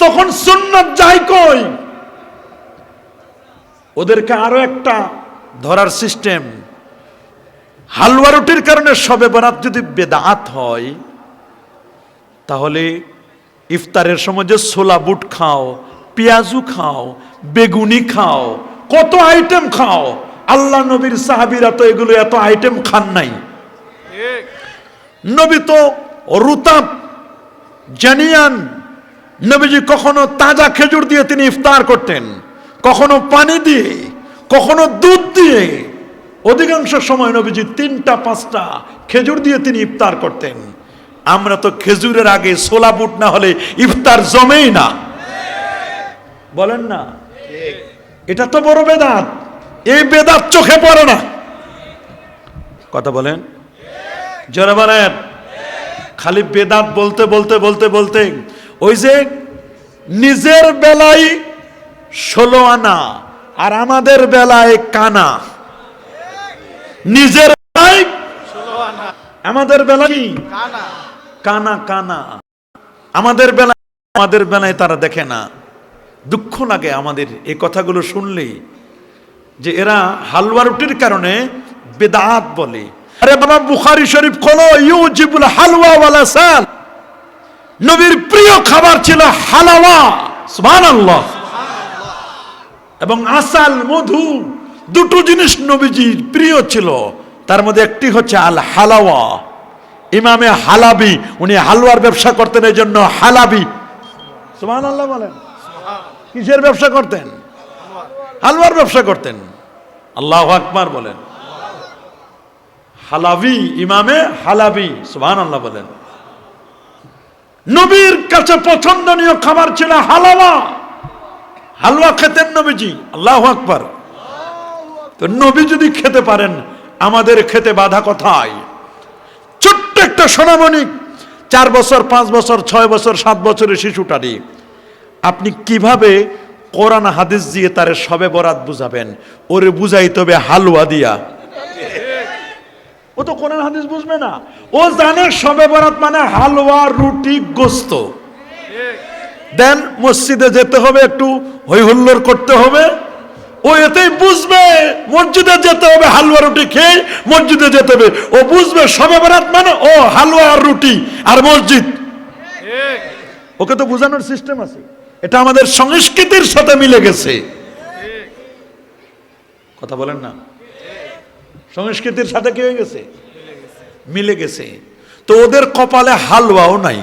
তখন সুন্নত যাই কই? ওদেরকে আরও একটা ধরার সিস্টেম। হালুয়া রুটির কারণে সবে বরাত যদি বেদাত হয় তাহলে ইফতারের সময় যে ছোলা বুট খাও পেঁয়াজু খাও বেগুনি খাও কত আইটেম খাও আল্লাহ নবীর সাহাবিরা তো এগুলো এত আইটেম খান নাই। নবী তো রুতাব জানিয়ান নবীজি কখনো তাজা খেজুর দিয়ে তিনি ইফতার করতেন, কখনো পানি দিয়ে, কখনো দুধ দিয়ে। অধিকাংশ সময় নবীজি তিনটা, পাঁচটা খেজুর দিয়ে তিনি ইফতার করতেন। আমরা তো খেজুরের আগে সোলা বুট না হলে ইফতার জমেই না। বলেন না? এটা তো বড় বেদাত। এই বেদাত চোখে পড়ে না। কথা বলেন? বলেন। খালি বেদাত বলতে বলতে বলতে বলতে ওই যে নিজের বেলায় ষোলো আনা আর আমাদের বেলায় কানা। নিজের বেলায় আমাদের বেলায় কানা। কানা আমাদের বেলায় আমাদের বেলায় তারা দেখে না। দুঃখ লাগে আমাদের এই কথাগুলো শুনলেই যে এরা হালুয়া রুটির কারণে বেদাত বলে। আরে বাবা বুখারি শরীফ খোলো ইউজিবুল হালুয়া ওয়ালা সাল। নবীর প্রিয় খাবার ছিল হালাওয়া সুবহানাল্লাহ। এবং আসাল মধু দুটো জিনিস নবীজির প্রিয় ছিল। তার মধ্যে একটি হচ্ছে আল হালাওয়া। ইমামে হালাবি উনি হালুয়ার ব্যবসা করতেন এই জন্য হালাবি। সুবহানাল্লাহ বলেন। কিসের ব্যবসা করতেন? হালুয়ার ব্যবসা করতেন। আল্লাহ আকবার বলেন। হালাবি ইমামে হালাবি সুবহান আল্লাহ বলেন। নবীর কাছে পছন্দনীয় খাবার ছিল হালাওয়া। হালুয়া খেতেন নবীজি, আল্লাহ আকবার। তো নবী যদি খেতে পারেন, আমাদের খেতে বাধা কোথায়? ছোট্ট একটা সোনামণি, চার বছর, পাঁচ বছর, ছয় বছর, সাত বছরের শিশুটারি আপনি কীভাবে কোরআন, হাদিস দিয়ে তারে সবে বরাত বুঝাবেন? ওরে বুঝাইতে হবে হালুয়া দিয়া। ও তো কোরআন হাদিস বুঝবে না। ও জানে সবে বরাত মানে হালুয়া, রুটি, গোস্ত। দেন মসজিদে যেতে হবে, একটু হই হুল্লোড় করতে হবে। ও এতেই বুঝবে, মসজিদে যেতে হবে, হালুয়া, রুটি খেয়ে মসজিদে যেতে হবে। ও বুঝবে সবে বরাত মানে ও হালুয়া আর রুটি আর মসজিদ। ওকে তো বোঝানোর সিস্টেম আছে। এটা আমাদের সংস্কৃতির সাথে মিলে গেছে। কথা বলেন না। সংস্কৃতির সাথে কি হয়ে গেছে? মিলে গেছে। তো ওদের কপালে হালুয়াও নাই।